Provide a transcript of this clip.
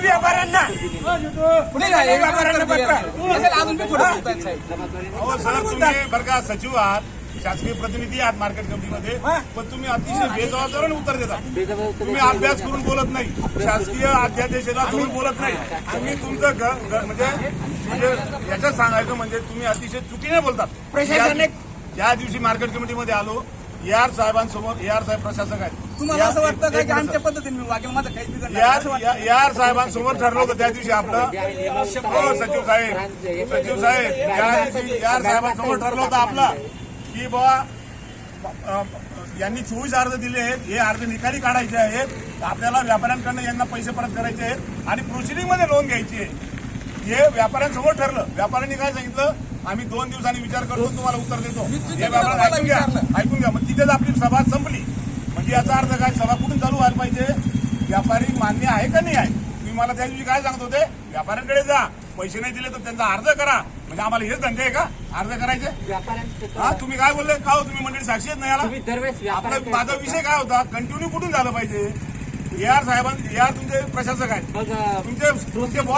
व्यापाऱ्यांना? तुम्ही बरं का सचिव आहात शासकीय प्रतिनिधी आहात मार्केट कमिटीमध्ये पण तुम्ही अतिशय बेजबाबदारीने उत्तर देता. तुम्ही अभ्यास करून बोलत नाही. शासकीय अध्यादेशाला धरून बोलत नाही. तुम्ही तुमचं म्हणजे म्हणजे याच्यात सांगायचं म्हणजे तुम्ही अतिशय चुकीने बोलतात. प्रशासनाने- ज्या- दिवशी मार्केट कमिटीमध्ये आलो यार साहेबांसमोर यार साहेब प्रशासक आहेत. तुम्हाला असं वाटतं का की आमच्या. पद्धतीने मी वागेल? माझं काहीच बिघडलं नाही. यार असं वाटतं या- यार साहेबांसमोर ठरलं होतं त्या दिवशी आपलं. हो सचिव साहेब. सचिव साहेब या दिवशी यार साहेबांसमोर ठरलं होतं आपलं. की बाबा अ, यांनी चोवीस अर्ज दिले आहेत. हे अर्ज निकाली काढायचे आहेत. आपल्याला व्यापाऱ्यांकडनं यांना पैसे परत करायचे आहेत. आणि प्रोसिडिंगमध्ये नोंद घ्यायची आहे. हे व्यापाऱ्यांसमोर ठरलं. व्यापाऱ्यांनी काय सांगितलं? आम्ही दोन दिवसांनी विचार करतो तुम्हाला उत्तर देतो. हे व्यापाऱ्यांनी ऐकून घ्या. ऐकून घ्या. मग तिथेच आपली सभा संपली. म्हणजे याचा अर्थ काय? सभा कुठून चालू व्हायला पाहिजे? व्यापारी मान्य आहे का नाही आहे? तुम्ही मला त्या दिवशी काय सांगत होते? व्यापाऱ्यांकडे जा. पैसे नाही दिले तर त्यांचा अर्ज करा. म्हणजे आम्हाला हेच धंदे आहे का? अर्ज करायचे? हा तुम्ही काय बोलले? का हो? तुम्ही मंडळी साक्षी नाही याला? आपला माझा विषय काय होता? कंटिन्यू कुठून झालं पाहिजे? यार साहेबां यार तुमचे प्रशासक आहेत. तुमचे